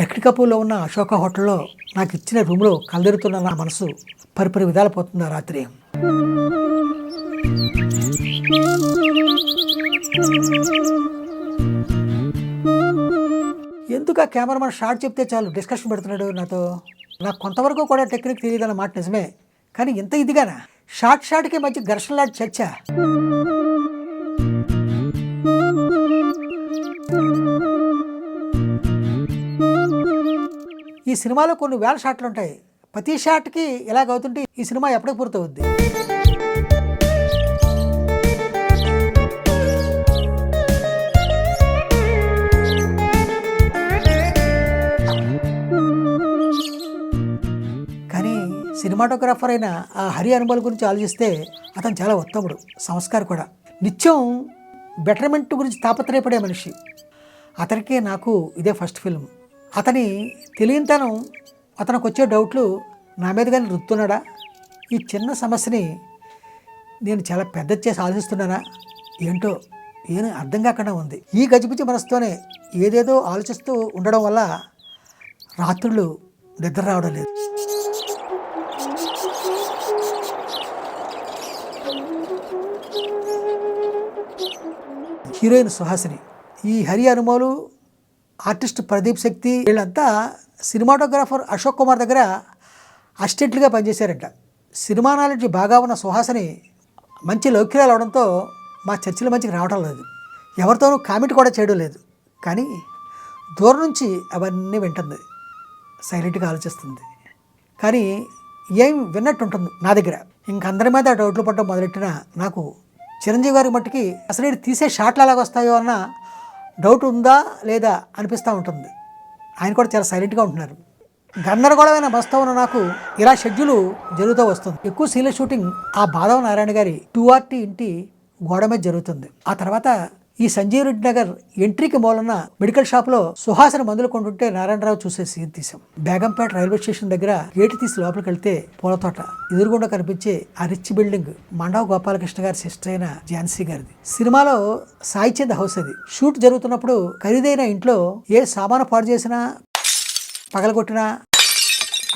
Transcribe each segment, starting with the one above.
లక్డి కపూర్లో ఉన్న అశోక హోటల్లో నాకు ఇచ్చిన రూమ్లో కలదెరుతున్న నా మనసు పరిపరి విధాలు పోతుంది ఆ రాత్రి. ఎందుకు ఆ కెమెరామన్ షార్ట్ చెప్తే చాలు? డిస్కషన్ పెడుతున్నాడు నాతో. నాకు కొంతవరకు కూడా టెక్నిక్ తెలియదు అన్న మాట నిజమే కానీ ఇంత ఇదిగానా? షార్ట్ షార్ట్కి మధ్య ఘర్షణలాంటి చర్చ. సినిమాలో కొన్ని వేల షాట్లు ఉంటాయి. ప్రతి షాట్కి ఇలాగ అవుతుంటే ఈ సినిమా ఎప్పటికి పూర్తవుద్ది. కానీ సినిమాటోగ్రాఫర్ అయిన ఆ హరి అనుభవాల గురించి ఆలోచిస్తే అతను చాలా ఉత్తముడు సంస్కారం కూడా. నిత్యం బెటర్మెంట్ గురించి తాపత్రయపడే మనిషి. అతనికి నాకు ఇదే ఫస్ట్ ఫిల్మ్. అతని తెలియనితనం అతనికి వచ్చే డౌట్లు నా మీద కానీ ఈ చిన్న సమస్యని నేను చాలా పెద్ద చేసి ఆలోచిస్తున్నానా? ఏంటో ఏం అర్థం కాకుండా ఉంది. ఈ గజిపిచ్చి మనసుతోనే ఏదేదో ఆలోచిస్తూ ఉండడం వల్ల రాత్రులు నిద్ర రావడం లేదు. హీరోయిన్ సుహాసిని ఈ హరి అనుమోలు ఆర్టిస్ట్ ప్రదీప్ శక్తి వీళ్ళంతా సినిమాటోగ్రాఫర్ అశోక్ కుమార్ దగ్గర అసిస్టెంట్లుగా పనిచేశారంట. సినిమా నాలెడ్జ్ బాగా ఉన్న సుహాసని మంచి లౌక్యాలు అవడంతో మా చర్చలు మంచిగా రావడం లేదు. ఎవరితోనూ కామెంట్ కూడా చేయడం లేదు. కానీ దూరం నుంచి అవన్నీ వింటుంది. సైలెంట్గా ఆలోచిస్తుంది. కానీ ఏం విన్నట్టు ఉంటుంది నా దగ్గర. ఇంక అందరి మీద డౌట్లు పడడం మొదలెట్టిన నాకు చిరంజీవి గారి మట్టుకి అసలు తీసే షాట్లు ఎలాగొస్తాయో అన్న డౌట్ ఉందా లేదా అనిపిస్తూ ఉంటుంది. ఆయన కూడా చాలా సైలెంట్గా ఉంటున్నారు. గందరగోళమైన బస్తా ఉన్న నాకు ఇలా షెడ్యూలు జరుగుతూ వస్తుంది. ఎక్కువ సీల షూటింగ్ ఆ బాధవ నారాయణ గారి టూ ఆర్టీ ఇంటి గోడ మీద జరుగుతుంది. ఆ తర్వాత ఈ సంజీవ్ రెడ్డి నగర్ ఎంట్రీకి మూలన మెడికల్ షాప్లో సుహాసన మందులు కొంటుంటే నారాయణరావు చూసే సీన్ తీశాం. బేగంపేట రైల్వే స్టేషన్ దగ్గర గేటు తీసి లోపలికి వెళ్తే పూలతోట ఎదురుగుండా కనిపించే ఆ రిచ్ బిల్డింగ్ మండవ గోపాలకృష్ణ గారి సిస్టర్ అయిన ఝాన్సీ గారిది. సినిమాలో సాయిచంద్ హౌస్ అది. షూట్ జరుగుతున్నప్పుడు ఖరీదైన ఇంట్లో ఏ సామాను పాడు చేసినా పగలగొట్టినా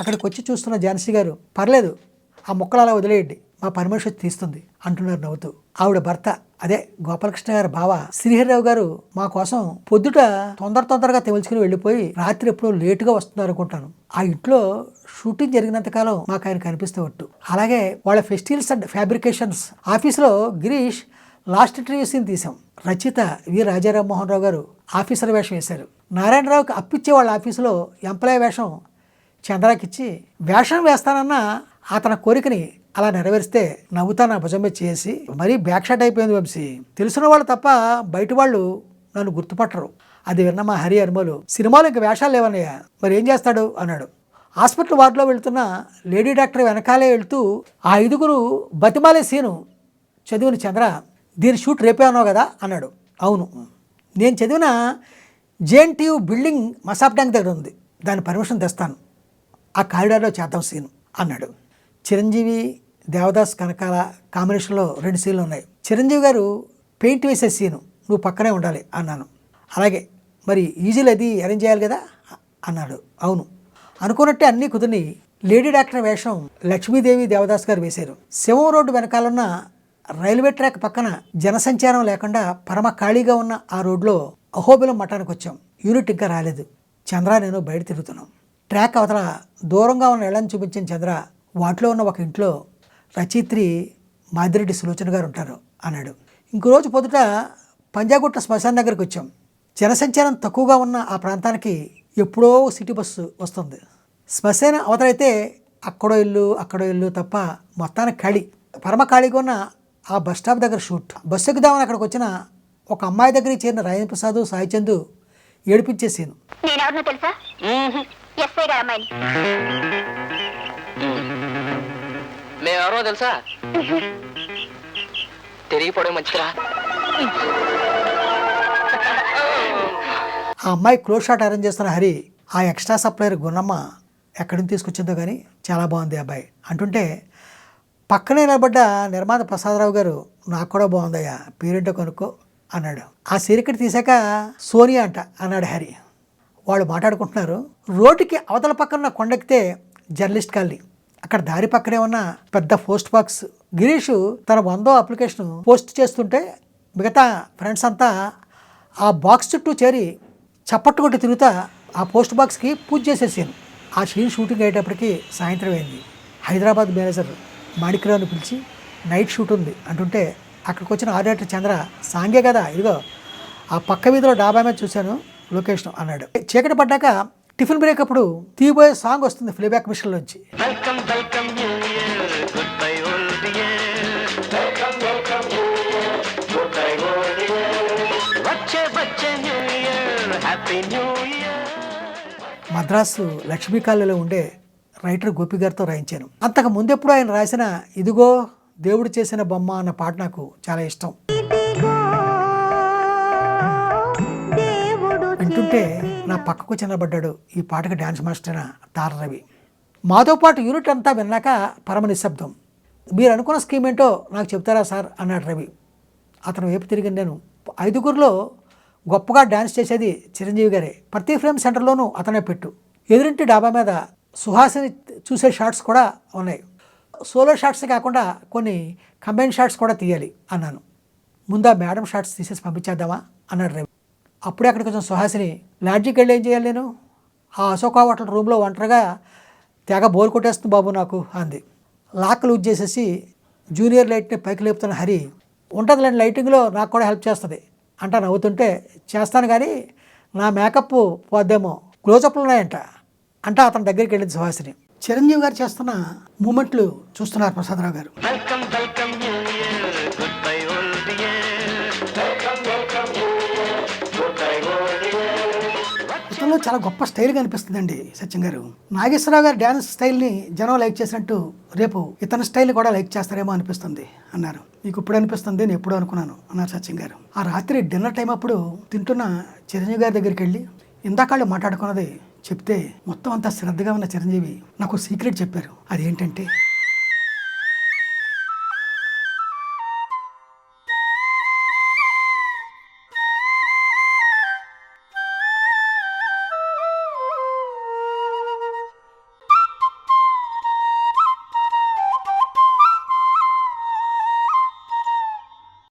అక్కడికి వచ్చి చూస్తున్న ఝాన్సీ గారు పర్లేదు ఆ మొక్కలు అలా వదిలేయండి. మా పని తీస్తుంది అంటున్నారు నవ్వుతూ. ఆవిడ భర్త అదే గోపాలకృష్ణ గారి బావ శ్రీహరిరావు గారు మా కోసం పొద్దుట తొందర తొందరగా తెలుసుకుని వెళ్ళిపోయి రాత్రి ఎప్పుడో లేటుగా వస్తున్నారు అనుకుంటాను. ఆ ఇంట్లో షూటింగ్ జరిగినంత కాలం మాకు ఆయన కనిపిస్తూ ఒట్టు అలాగే వాళ్ళ ఫెస్టివల్స్ అండ్ ఫ్యాబ్రికేషన్స్ ఆఫీస్లో గిరీష్ లాస్ట్ ఇంటర్వ్యూ సీన్ తీసాం రచయిత వి. రాజారాం మోహన్ రావు గారు ఆఫీసర్ వేషం వేశారు. నారాయణరావుకి అప్పిచ్చే వాళ్ళ ఆఫీసులో ఎంప్లాయ్ వేషం చంద్రాకిచ్చి వేషం వేస్తానన్న అతని కోరికని అలా నెరవేరిస్తే నవ్వుతా నా భుజం మీద చేసి మరీ బ్యాక్ షాట్ అయిపోయింది వంశీ. తెలిసిన వాళ్ళు తప్ప బయట వాళ్ళు నన్ను గుర్తుపట్టరు. అది విన్న మా హరి అనుమలు సినిమాలో ఇంక వేషాలు లేవన్నయ్య మరి ఏం చేస్తాడు? అన్నాడు. హాస్పిటల్ వార్డులో వెళ్తున్న లేడీ డాక్టర్ వెనకాలే వెళ్తూ ఆ ఐదుగురు బతిమాలే సీను. చదివిన చంద్ర దీని షూట్ రేపే అన్నావు కదా? అన్నాడు. అవును. నేను చదివిన జేఎన్టీయు బిల్డింగ్ మసాబ్ ట్యాంక్ దగ్గర ఉంది. దాని పర్మిషన్ తెస్తాను. ఆ కారిడార్లో చేద్దాం సీను. అన్నాడు. చిరంజీవి దేవదాస్ కనకాల కాంబినేషన్లో రెండు సీన్లు ఉన్నాయి. చిరంజీవి గారు పెయింట్ వేసే సీను నువ్వు పక్కనే ఉండాలి అన్నాను. అలాగే మరి ఈజీలు అది అరేంజ్ చేయాలి కదా అన్నాడు. అవును. అనుకున్నట్టే అన్నీ కుదిరి లేడీ డాక్టర్ వేషం లక్ష్మీదేవి దేవదాస్ గారు వేశారు. శివం రోడ్డు వెనకాలన్న రైల్వే ట్రాక్ పక్కన జనసంచారం లేకుండా పరమ ఖాళీగా ఉన్న ఆ రోడ్లో అహోబిలం మఠానికి వచ్చాం. యూనిట్ ఇంకా రాలేదు. చంద్ర నేను బయట తిరుగుతున్నాం. ట్రాక్ అవతల దూరంగా ఉన్న ఇళ్ళని చూపించిన చంద్ర వాటిలో ఉన్న ఒక ఇంట్లో రచయిత్రి మాదిరెడ్డి సులోచన గారు ఉంటారు అన్నాడు. ఇంకో రోజు పొద్దుట పంజాగుట్ట శ్మశాన దగ్గరికి వచ్చాం. జనసంచారం తక్కువగా ఉన్న ఆ ప్రాంతానికి ఎప్పుడో సిటీ బస్సు వస్తుంది. శ్మశాన అవతలైతే అక్కడో ఇల్లు అక్కడో ఇల్లు తప్ప మొత్తానికి ఖాళీ. పరమ ఖాళీగా ఉన్న ఆ బస్ స్టాప్ దగ్గర షూట్. బస్సు ఎక్కుదామని అక్కడికి వచ్చిన ఒక అమ్మాయి దగ్గరికి చేరిన రాజేంద్ర ప్రసాద్ సాయి చందు ఏడిపించేసాను తెలుసా? ఎవరో తెలుసా? తిరిగిపోవడం మంచిదిరా. ఆ అమ్మాయి క్లోజ్ షాట్ అరేంజ్ చేస్తున్న హరి ఆ ఎక్స్ట్రా సప్లయర్ గుణమ్మ ఎక్కడి నుంచి తీసుకొచ్చిందో కానీ చాలా బాగుంది అబ్బాయి. అంటుంటే పక్కనే నిలబడ్డ నిర్మాత ప్రసాదరావు గారు నాకు కూడా బాగుందయ్యా పేరేంటో కొనుక్కో అన్నాడు. ఆ సీరికట్ తీసాక సోనియా అంట అన్నాడు హరి. వాళ్ళు మాట్లాడుకుంటున్నారు రోడ్డుకి అవతల పక్కన కొండెక్కితే జర్నలిస్ట్ కాలనీ అక్కడ దారి పక్కనే ఉన్న పెద్ద పోస్ట్ బాక్స్. గిరీష్ తన వందో అప్లికేషన్ పోస్ట్ చేస్తుంటే మిగతా ఫ్రెండ్స్ అంతా ఆ బాక్స్ చుట్టూ చేరి చప్పట్టు కొట్టి తిరుగుతా ఆ పోస్ట్ బాక్స్కి పూజ చేసేసాను ఆ సీన్ షూటింగ్ అయ్యేటప్పటికి సాయంత్రం అయింది. హైదరాబాద్ మేనేజర్ మాణిక్రావుని పిలిచి నైట్ షూట్ ఉంది అంటుంటే అక్కడికి వచ్చిన ఆడిటర్ చంద్ర సాంగే కదా ఇదిగో ఆ పక్క వీధిలో డాబా మీద చూశాను లొకేషన్ అన్నాడు. చీకటి పడ్డాక టిఫిన్ బ్రేక్ అప్పుడు తీయబోయే సాంగ్ వస్తుంది playback మిషన్లోంచి welcome welcome new year. Good bye old వచ్చే వచ్చే new year. Happy new year. Madras Lakshmi కాలనీలో ఉండే రైటర్ గోపి గారితో రాయించాను. అంతకు ముందెప్పుడు ఆయన రాసిన ఇదిగో దేవుడు చేసిన బొమ్మ అన్న పాట నాకు చాలా ఇష్టం. వింటుంటే నా పక్కకు చిన్నబడ్డాడు ఈ పాటకి డ్యాన్స్ మాస్టర్ తార రవి. మాతో పాటు యూనిట్ అంతా విన్నాక పరమ నిశ్శబ్దం. మీరు అనుకున్న స్కీమ్ ఏంటో నాకు చెప్తారా సార్? అన్నాడు రవి. అతను వైపు తిరిగి నేను. ఐదుగురిలో గొప్పగా డ్యాన్స్ చేసేది చిరంజీవి గారే. ప్రతి ఫ్రేమ్ సెంటర్లోనూ అతనే పెట్టు. ఎదురింటి డాబా మీద సుహాసిని చూసే షాట్స్ కూడా ఉన్నాయి. సోలో షాట్స్ కాకుండా కొన్ని కంబైన్ షాట్స్ కూడా తీయాలి అన్నాను. ముందా మేడం షాట్స్ తీసేసి పంపించేద్దామా? అన్నాడు రవి. అప్పుడే అక్కడికి వచ్చిన సుహాసిని లాడ్జికి వెళ్ళి ఏం చేయాలి నేను? ఆ అశోక హోటల్ రూమ్లో ఒంటరిగా తెగ బోర్ కొట్టేస్తుంది బాబు నాకు అంది. లాక్ లూజ్ చేసేసి జూనియర్ లైట్ని పైకి లేపుతున్న హరి ఉంటుందిలేండి లైటింగ్లో నాకు కూడా హెల్ప్ చేస్తుంది అంటా నవ్వుతుంటే చేస్తాను కానీ నా మేకప్ పోద్దేమో క్లోజప్లు ఉన్నాయంట అంటే అతని దగ్గరికి వెళ్ళింది సుహాసిని. చిరంజీవి గారు చేస్తున్న మూమెంట్లు చూస్తున్నారు ప్రసాదరావు గారు. ఇతనిలో చాలా గొప్ప స్టైల్గా అనిపిస్తుందండి సత్యం గారు. నాగేశ్వరరావు గారి డ్యాన్స్ స్టైల్ని జనం లైక్ చేసినట్టు రేపు ఇతని స్టైల్ కూడా లైక్ చేస్తారేమో అనిపిస్తుంది అన్నారు. మీకు ఇప్పుడు అనిపిస్తుంది నేను ఎప్పుడు అనుకున్నాను అన్నారు సత్యం గారు. ఆ రాత్రి డిన్నర్ టైం అప్పుడు తింటున్న చిరంజీవి గారి దగ్గరికి వెళ్ళి ఇందాకాళ్ళు మాట్లాడుకున్నది చెప్తే మొత్తం అంతా శ్రద్ధగా ఉన్న చిరంజీవి నాకు సీక్రెట్ చెప్పారు. అదేంటంటే